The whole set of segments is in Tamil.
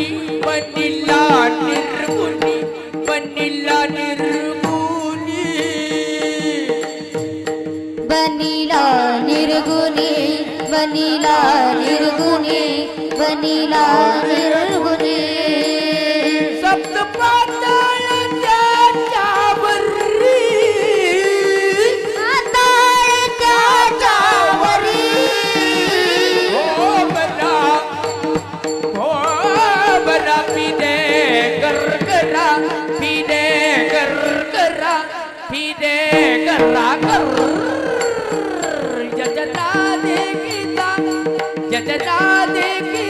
நிறுகுணி பண்ணில்லா நிறுகுணி பண்ணில்லா நிறுகுணி வனிலா நிறுகுணி வனிலா நிறுகுணி வனிலா நிறு pide ker kera pide kera ker jajana kita jajana kita.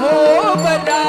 हो भोबरा